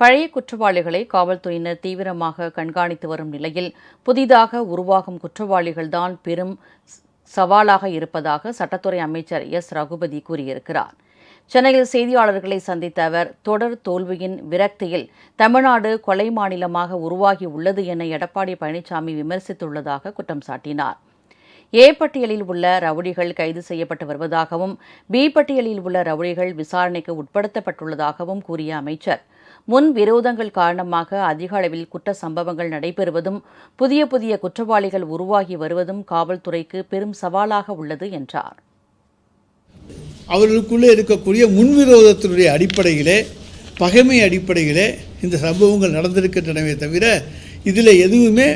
பழைய குற்றவாளிகளை காவல்துறையினர் தீவிரமாக கண்காணித்து வரும் நிலையில் புதிதாக உருவாகும் குற்றவாளிகள்தான் பெரும் சவாலாக இருப்பதாக சட்டத்துறை அமைச்சர் எஸ். ரகுபதி கூறியிருக்கிறார். சென்னையில் செய்தியாளர்களை சந்தித்த அவர் தொடர் தோல்வியின் விரக்தியில் தமிழ்நாடு கொலை மாநிலமாக உருவாகி உள்ளது என எடப்பாடி பழனிசாமி விமர்சித்துள்ளதாக குற்றம் சாட்டினார். ஏ பட்டியலில் உள்ள ரவுடிகள் கைது செய்யப்பட்டு வருவதாகவும் பி பட்டியலில் உள்ள ரவுடிகள் விசாரணைக்கு உட்படுத்தப்பட்டுள்ளதாகவும் கூறிய அமைச்சர் முன் விரோதங்கள் காரணமாக அதிக அளவில் குற்ற சம்பவங்கள் நடைபெறுவதும் புதிய புதிய குற்றவாளிகள் உருவாகி வருவதும் காவல்துறைக்கு பெரும் சவாலாக உள்ளது என்றார். அவர்களுக்குள்ளே இருக்கக்கூடிய முன்விரோதத்தினுடைய அடிப்படையிலே பகைமை அடிப்படையிலே இந்த சம்பவங்கள் நடந்திருக்கின்றனவே தவிர இதில் எதுவுமே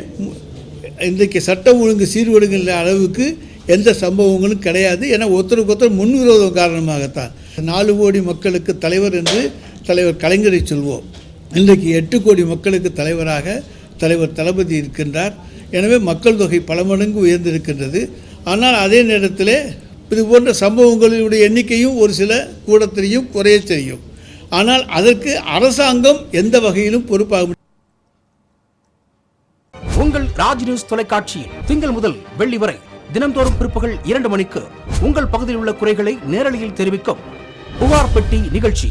இன்றைக்கு சட்டம் ஒழுங்கு சீர்வடுகின்ற அளவுக்கு எந்த சம்பவங்களும் கிடையாது. ஏன்னா ஒருத்தருக்கு ஒருத்தர் முன்விரோதம் காரணமாகத்தான். நாலு கோடி மக்களுக்கு தலைவர் என்று தலைவர் கலைஞரை சொல்வோம். இன்றைக்கு எட்டு கோடி மக்களுக்கு தலைவராக தலைவர் தளபதி இருக்கின்றார். எனவே மக்கள் தொகை பல மடங்கு உயர்ந்திருக்கின்றது. ஆனால் அதே நேரத்தில் இது போன்ற சம்பவங்களுடைய எண்ணிக்கையும் ஒரு சில கூடத்திலையும் குறைய தெரியும் ஆனால் அதற்கு அரசாங்கம் எந்த வகையிலும் பொறுப்பாக உங்கள் ராஜ் நியூஸ் தொலைக்காட்சியில் திங்கள் முதல் வெள்ளி வரை தினம்தோறும் பிற்பகல் இரண்டு மணிக்கு உங்கள் பகுதியில் உள்ள குறைகளை நேரலையில் தெரிவிக்கும் புகார் பெட்டி நிகழ்ச்சி.